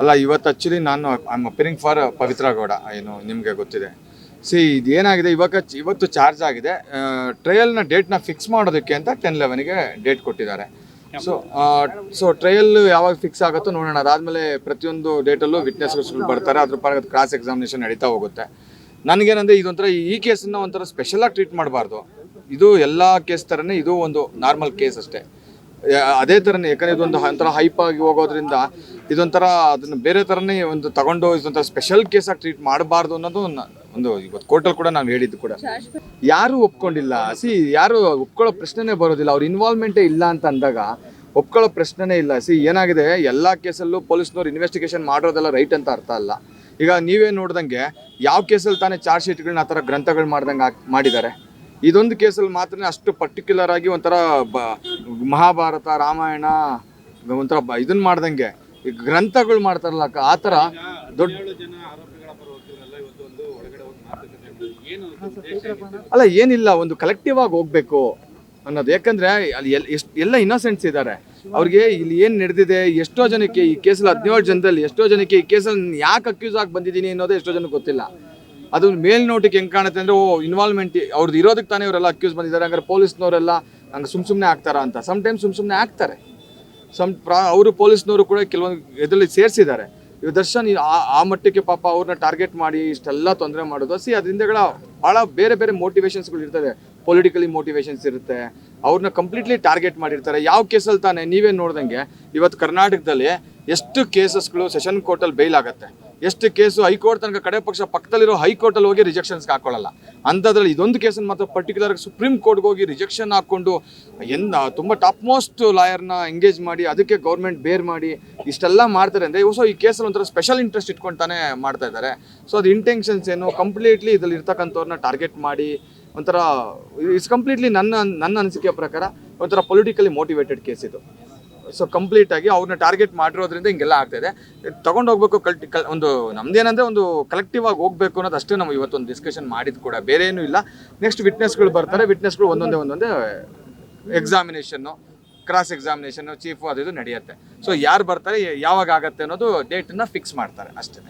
ಅಲ್ಲ ಇವತ್ತು ಆ್ಯಕ್ಚುಲಿ ನಾನು I am appearing for Pavitra Gowda ಏನು ನಿಮಗೆ ಗೊತ್ತಿದೆ. ಸಿ ಇದು ಏನಾಗಿದೆ ಇವಾಗ ಇವತ್ತು ಚಾರ್ಜ್ ಆಗಿದೆ. ಟ್ರಯಲ್ನ ಡೇಟ್ನ ಫಿಕ್ಸ್ ಮಾಡೋದಕ್ಕೆ ಅಂತ ಟೆನ್ ಲೆವೆನ್ಗೆ ಡೇಟ್ ಕೊಟ್ಟಿದ್ದಾರೆ. ಸೊ ಸೊ ಟ್ರಯಲ್ ಯಾವಾಗ ಫಿಕ್ಸ್ ಆಗುತ್ತೋ ನೋಡೋಣ. ಅದಾದಮೇಲೆ ಪ್ರತಿಯೊಂದು ಡೇಟಲ್ಲೂ ವಿಟ್ನೆಸ್ಗಳು ಬರ್ತಾರೆ. ಅದ್ರ ಪರ ಕ್ರಾಸ್ ಎಕ್ಸಾಮಿನೇಷನ್ ನಡೀತಾ ಹೋಗುತ್ತೆ. ನನಗೇನಂದ್ರೆ ಇದೊಂಥರ ಈ ಕೇಸನ್ನ ಒಂಥರ ಸ್ಪೆಷಲಾಗಿ ಟ್ರೀಟ್ ಮಾಡಬಾರ್ದು. ಇದು ಎಲ್ಲ ಕೇಸ್ ಥರನೇ ಇದು ಒಂದು ನಾರ್ಮಲ್ ಕೇಸ್ ಅಷ್ಟೇ. ಅದೇ ಥರನೇ ಯಾಕಂದರೆ ಇದೊಂದು ಒಂಥರ ಹೈಪ್ ಆಗಿ ಹೋಗೋದ್ರಿಂದ ಇದೊಂಥರ ಅದನ್ನ ಬೇರೆ ಥರನೇ ಒಂದು ತಗೊಂಡು ಇದೊಂಥರ ಸ್ಪೆಷಲ್ ಕೇಸಾಗಿ ಟ್ರೀಟ್ ಮಾಡಬಾರ್ದು ಅನ್ನೋದು ಒಂದು ಇವತ್ತು ಕೋರ್ಟಲ್ಲಿ ಕೂಡ ನಾನು ಹೇಳಿದ್ದು ಕೂಡ. ಯಾರು ಒಪ್ಕೊಂಡಿಲ್ಲ. ಸಿ, ಯಾರು ಒಪ್ಕೊಳ್ಳೋ ಪ್ರಶ್ನೆನೇ ಬರೋದಿಲ್ಲ. ಅವ್ರ ಇನ್ವಾಲ್ವ್ಮೆಂಟೇ ಇಲ್ಲ ಅಂತ ಅಂದಾಗ ಒಪ್ಕೊಳ್ಳೋ ಪ್ರಶ್ನೆನೇ ಇಲ್ಲ. ಸಿ, ಏನಾಗಿದೆ? ಎಲ್ಲ ಕೇಸಲ್ಲೂ ಪೊಲೀಸ್ನವ್ರು ಇನ್ವೆಸ್ಟಿಗೇಷನ್ ಮಾಡೋದೆಲ್ಲ ರೈಟ್ ಅಂತ ಅರ್ಥ ಅಲ್ಲ. ಈಗ ನೀವೇ ನೋಡ್ದಂಗೆ ಯಾವ ಕೇಸಲ್ಲಿ ತಾನೇ ಚಾರ್ಜ್ ಶೀಟ್ಗಳನ್ನ ಆ ಥರ ಗ್ರಂಥಗಳು ಮಾಡ್ದಂಗೆ ಮಾಡಿದ್ದಾರೆ? ಇದೊಂದು ಕೇಸಲ್ಲಿ ಮಾತ್ರ ಅಷ್ಟು ಪರ್ಟಿಕ್ಯುಲರ್ ಆಗಿ ಒಂಥರ ಬ ಮಹಾಭಾರತ ರಾಮಾಯಣ ಒಂಥರ ಬ ಇದನ್ನ ಮಾಡ್ದಂಗೆ. ಈ ಗ್ರಂಥಗಳು ಮಾಡ್ತಾರಲ್ಲ ಅಕ್ಕ, ಆ ಥರ ದೊಡ್ಡ ಅಲ್ಲ ಏನಿಲ್ಲ ಒಂದು ಕಲೆಕ್ಟಿವ್ ಆಗಿ ಹೋಗ್ಬೇಕು ಅನ್ನೋದು. ಯಾಕಂದ್ರೆ ಅಲ್ಲಿ ಎಷ್ಟು ಎಲ್ಲ ಇನ್ನೋಸೆಂಟ್ಸ್ ಇದ್ದಾರೆ ಅವ್ರಿಗೆ ಇಲ್ಲಿ ಏನು ನಡೆದಿದೆ ಎಷ್ಟೋ ಜನಕ್ಕೆ ಈ ಕೇಸಲ್ಲಿ ಹದಿನೇಳು ಜನದಲ್ಲಿ ಎಷ್ಟೋ ಜನಕ್ಕೆ ಈ ಕೇಸಲ್ಲಿ ಯಾಕೆ ಅಕ್ಯೂಸ್ ಆಗಿ ಬಂದಿದ್ದೀನಿ ಅನ್ನೋದೇ ಎಷ್ಟೋ ಜನಕ್ಕೆ ಗೊತ್ತಿಲ್ಲ. ಅದು ಮೇಲ್ನೋಟಕ್ಕೆ ಹೆಂಗೆ ಕಾಣುತ್ತೆ ಅಂದ್ರೆ, ಓ ಇನ್ವಾಲ್ವ್ಮೆಂಟ್ ಅವ್ರದ್ದು ಇರೋದಕ್ಕೆ ತಾನೇ ಇವರೆಲ್ಲ ಅಕ್ಯೂಸ್ ಬಂದಿದ್ದಾರೆ, ಹಂಗಾರೆ ಪೊಲೀಸ್ನವರೆಲ್ಲ ಹಂಗೆ ಸುಮ್ ಸುಮ್ಮನೆ ಆಗ್ತಾರ ಅಂತ. ಸಮ್ ಟೈಮ್ ಸುಮ್ ಸುಮ್ಮನೆ ಆಗ್ತಾರೆ. ಸಮ್ ಪ್ರಾ ಅವರು ಪೊಲೀಸ್ನವರು ಕೂಡ ಕೆಲವೊಂದು ಇದರಲ್ಲಿ ಸೇರಿಸಿದ್ದಾರೆ. ಇವ್ ದರ್ಶನ್ ಆ ಮಟ್ಟಕ್ಕೆ ಪಾಪ ಅವ್ರನ್ನ ಟಾರ್ಗೆಟ್ ಮಾಡಿ ಇಷ್ಟೆಲ್ಲ ತೊಂದರೆ ಮಾಡೋದು. ಸಿ ಅದರಿಂದಗಳ ಭಾಳ ಬೇರೆ ಬೇರೆ ಮೋಟಿವೇಶನ್ಸ್ಗಳು ಇರ್ತವೆ. ಪೊಲಿಟಿಕಲಿ ಮೋಟಿವೇಶನ್ಸ್ ಇರುತ್ತೆ. ಅವ್ರನ್ನ ಕಂಪ್ಲೀಟ್ಲಿ ಟಾರ್ಗೆಟ್ ಮಾಡಿರ್ತಾರೆ. ಯಾವ ಕೇಸಲ್ಲಿ ತಾನೇ, ನೀವೇ ನೋಡ್ದಂಗೆ ಇವತ್ತು ಕರ್ನಾಟಕದಲ್ಲಿ ಎಷ್ಟು ಕೇಸಸ್ಗಳು ಸೆಷನ್ ಕೋರ್ಟಲ್ಲಿ ಬೈಲ್ ಆಗುತ್ತೆ. ಎಷ್ಟು ಕೇಸು ಹೈಕೋರ್ಟ್ ತನಕ ಕಡೆ ಪಕ್ಷ ಪಕ್ಕದಲ್ಲಿರೋ ಹೈಕೋರ್ಟಲ್ಲಿ ಹೋಗಿ ರಿಜೆಕ್ಷನ್ಸ್ಗೆ ಹಾಕೊಳ್ಳಲ್ಲ. ಅಂಥದ್ರಲ್ಲಿ ಇದೊಂದು ಕೇಸನ್ನು ಮಾತ್ರ ಪರ್ಟಿಕ್ಯುಲರ್ ಸುಪ್ರೀಂ ಕೋರ್ಟ್ಗೆ ಹೋಗಿ ರಿಜೆಕ್ಷನ್ ಹಾಕ್ಕೊಂಡು ಎಂದ ತುಂಬ ಟಾಪ್ ಮೋಸ್ಟ್ ಲಾಯರ್ನ ಎಂಗೇಜ್ ಮಾಡಿ, ಅದಕ್ಕೆ ಗೌರ್ಮೆಂಟ್ ಬೇರ್ ಮಾಡಿ, ಇಷ್ಟೆಲ್ಲ ಮಾಡ್ತಾರೆ ಅಂದರೆ ಸೊ ಈ ಕೇಸಲ್ಲಿ ಒಂಥರ ಸ್ಪೆಷಲ್ ಇಂಟ್ರೆಸ್ಟ್ ಇಟ್ಕೊಂಡು ತಾನೇ ಮಾಡ್ತಾ ಇದ್ದಾರೆ. ಸೊ ಅದು ಇಂಟೆನ್ಷನ್ಸ್ ಏನು? ಕಂಪ್ಲೀಟ್ಲಿ ಇದ್ರಲ್ಲಿ ಇರ್ತಕ್ಕಂಥವ್ರನ್ನ ಟಾರ್ಗೆಟ್ ಮಾಡಿ, ಒಂಥರ ಇಟ್ಸ್ ಕಂಪ್ಲೀಟ್ಲಿ ನನ್ನ ನನ್ನ ಅನಿಸಿಕೆಯ ಪ್ರಕಾರ ಒಂಥರ ಪೊಲಿಟಿಕಲಿ ಮೋಟಿವೇಟೆಡ್ ಕೇಸ್ ಇದು. ಸೊ ಕಂಪ್ಲೀಟ್ ಆಗಿ ಅವ್ರನ್ನ ಟಾರ್ಗೆಟ್ ಮಾಡಿರೋದ್ರಿಂದ ಹಿಂಗೆಲ್ಲ ಆಗ್ತಾಯಿದೆ ತಗೊಂಡು ಹೋಗ್ಬೇಕು ಕಲ್ ಒಂದು ನಮ್ದೇನಂದ್ರೆ ಒಂದು ಕಲೆಕ್ಟಿವ್ ಆಗಿ ಹೋಗ್ಬೇಕು ಅನ್ನೋದು ಅಷ್ಟೇ ನಾವು ಇವತ್ತೊಂದು ಡಿಸ್ಕಷನ್ ಮಾಡಿದ್ ಕೂಡ. ಬೇರೆ ಏನು ಇಲ್ಲ. ನೆಕ್ಸ್ಟ್ ವಿಟ್ನೆಸ್ಗಳು ಬರ್ತಾರೆ. ವಿಟ್ನೆಸ್ಗಳು ಒಂದೊಂದೇ ಒಂದೊಂದೇ ಎಕ್ಸಾಮಿನೇಷನ್ನು ಕ್ರಾಸ್ ಎಕ್ಸಾಮಿನೇಷನ್ ಚೀಫ್ ಅದು ಇದು ನಡೆಯುತ್ತೆ. ಸೊ ಯಾರು ಬರ್ತಾರೆ, ಯಾವಾಗ ಆಗತ್ತೆ ಅನ್ನೋದು ಡೇಟನ್ನ ಫಿಕ್ಸ್ ಮಾಡ್ತಾರೆ ಅಷ್ಟೇ.